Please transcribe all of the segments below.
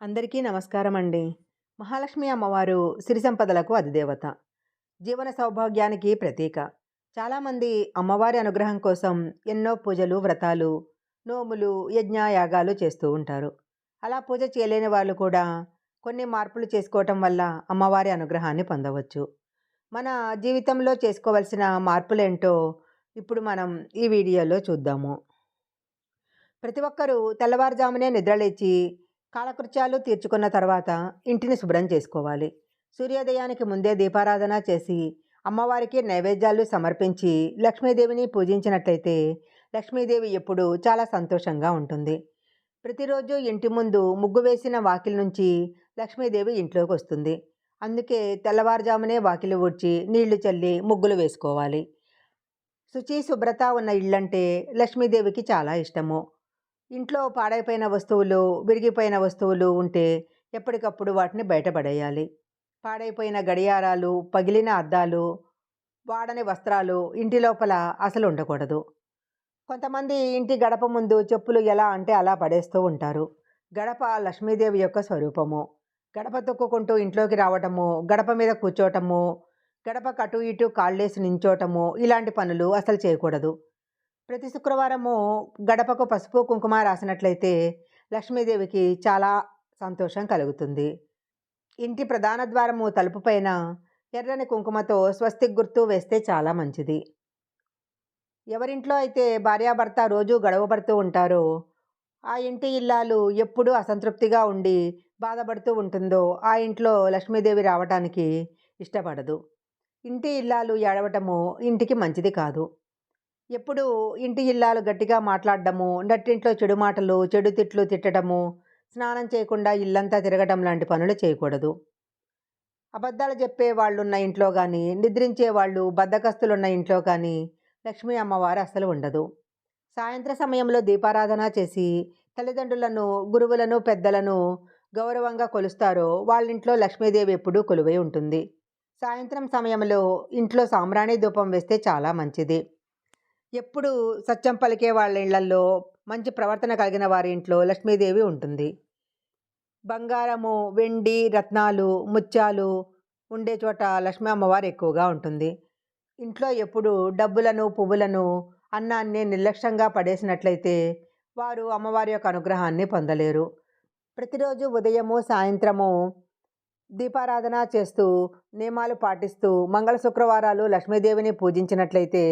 అందరికీ నమస్కారం అండి మహాలక్ష్మి అమ్మవారు సిరి సంపదలకు అధిదేవత. జీవన సౌభాగ్యానికి ప్రతీక. చాలామంది అమ్మవారి అనుగ్రహం కోసం ఎన్నో పూజలు వ్రతాలు నోములు యజ్ఞ యాగాలు చేస్తూ ఉంటారు. అలా పూజ చేయలేని వాళ్ళు కూడా కొన్ని మార్పులు చేసుకోవటం వల్ల అమ్మవారి అనుగ్రహాన్ని పొందవచ్చు. మన జీవితంలో చేసుకోవలసిన మార్పులేంటో ఇప్పుడు మనం ఈ వీడియోలో చూద్దాము. ప్రతి ఒక్కరూ తెల్లవారుజామునే నిద్రలేచి కాలకృత్యాలు తీర్చుకున్న తర్వాత ఇంటిని శుభ్రం చేసుకోవాలి. సూర్యోదయానికి ముందే దీపారాధన చేసి అమ్మవారికి నైవేద్యాలు సమర్పించి లక్ష్మీదేవిని పూజించినట్లయితే లక్ష్మీదేవి ఎప్పుడు చాలా సంతోషంగా ఉంటుంది. ప్రతిరోజు ఇంటి ముందు ముగ్గు వేసిన వాకిలి నుంచి లక్ష్మీదేవి ఇంట్లోకి వస్తుంది. అందుకే తెల్లవారుజామునే వాకిలి ఊడ్చి నీళ్ళు చల్లి ముగ్గులు వేసుకోవాలి. శుచి శుభ్రత ఉన్న ఇళ్ళంటే లక్ష్మీదేవికి చాలా ఇష్టము. ఇంట్లో పాడైపోయిన వస్తువులు విరిగిపోయిన వస్తువులు ఉంటే ఎప్పటికప్పుడు వాటిని బయటపడేయాలి. పాడైపోయిన గడియారాలు పగిలిన అద్దాలు వాడని వస్త్రాలు ఇంటి లోపల అసలు ఉండకూడదు. కొంతమంది ఇంటి గడప ముందు చెప్పులు ఎలా అంటే అలా పడేస్తూ ఉంటారు. గడప లక్ష్మీదేవి యొక్క స్వరూపము. గడప తొక్కుకుంటూ ఇంట్లోకి రావటము గడప మీద కూర్చోవటము గడప కటు ఇటు కాళ్ళేసి నించోటము ఇలాంటి పనులు అసలు చేయకూడదు. ప్రతి శుక్రవారము గడపకు పసుపు కుంకుమ రాసినట్లయితే లక్ష్మీదేవికి చాలా సంతోషం కలుగుతుంది. ఇంటి ప్రధాన ద్వారము తలుపు పైన ఎర్రని కుంకుమతో స్వస్తి గుర్తు వేస్తే చాలా మంచిది. ఎవరింట్లో అయితే భార్యాభర్త రోజు గడవబడుతూ ఉంటారో ఆ ఇంటి ఇల్లాలు ఎప్పుడూ అసంతృప్తిగా ఉండి బాధపడుతూ ఉంటుందో ఆ ఇంట్లో లక్ష్మీదేవి రావటానికి ఇష్టపడదు. ఇంటి ఇల్లాలు ఏడవటము ఇంటికి మంచిది కాదు. ఎప్పుడు ఇంటి ఇల్లాలు గట్టిగా మాట్లాడడము నట్టింట్లో చెడు మాటలు చెడు తిట్లు తిట్టడము స్నానం చేయకుండా ఇల్లంతా తిరగడం లాంటి పనులు చేయకూడదు. అబద్ధాలు చెప్పే వాళ్ళు ఉన్న ఇంట్లో కానీ నిద్రించే వాళ్ళు బద్దకస్తులున్న ఇంట్లో కానీ లక్ష్మీ అమ్మవారు అస్సలు ఉండదు. సాయంత్ర సమయంలో దీపారాధన చేసి తల్లిదండ్రులను గురువులను పెద్దలను గౌరవంగా కొలుస్తారో వాళ్ళ ఇంట్లో లక్ష్మీదేవి ఎప్పుడూ కొలువై ఉంటుంది. సాయంత్రం సమయంలో ఇంట్లో సాంబ్రాణి ధూపం వేస్తే చాలా మంచిది. ఎప్పుడు సత్యం పలికే వాళ్ళ ఇళ్ళల్లో మంచి ప్రవర్తన కలిగిన వారి ఇంట్లో లక్ష్మీదేవి ఉంటుంది. బంగారము వెండి రత్నాలు ముత్యాలు ఉండే చోట లక్ష్మీ అమ్మవారు ఎక్కువగా ఉంటుంది. ఇంట్లో ఎప్పుడు డబ్బులను పువ్వులను అన్నాన్ని నిర్లక్ష్యంగా పడేసినట్లయితే వారు అమ్మవారి యొక్క అనుగ్రహాన్ని పొందలేరు. ప్రతిరోజు ఉదయము సాయంత్రము దీపారాధన చేస్తూ నియమాలు పాటిస్తూ మంగళ శుక్రవారాలు లక్ష్మీదేవిని పూజించినట్లయితే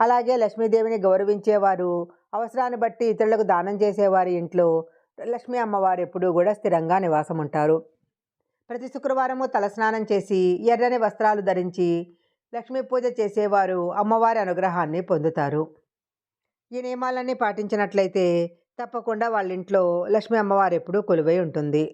అలాగే లక్ష్మీదేవిని గౌరవించేవారు అవసరాన్ని బట్టి ఇతరులకు దానం చేసేవారి ఇంట్లో లక్ష్మీ అమ్మవారు ఎప్పుడూ కూడా స్థిరంగా నివాసం ఉంటారు ప్రతి శుక్రవారము తలస్నానం చేసి ఎర్రని వస్త్రాలు ధరించి లక్ష్మీ పూజ చేసేవారు అమ్మవారి అనుగ్రహాన్ని పొందుతారు. ఈ నియమాలన్నీ పాటించినట్లయితే తప్పకుండా వాళ్ళ ఇంట్లో లక్ష్మీ అమ్మవారు ఎప్పుడూ కొలువై ఉంటుంది.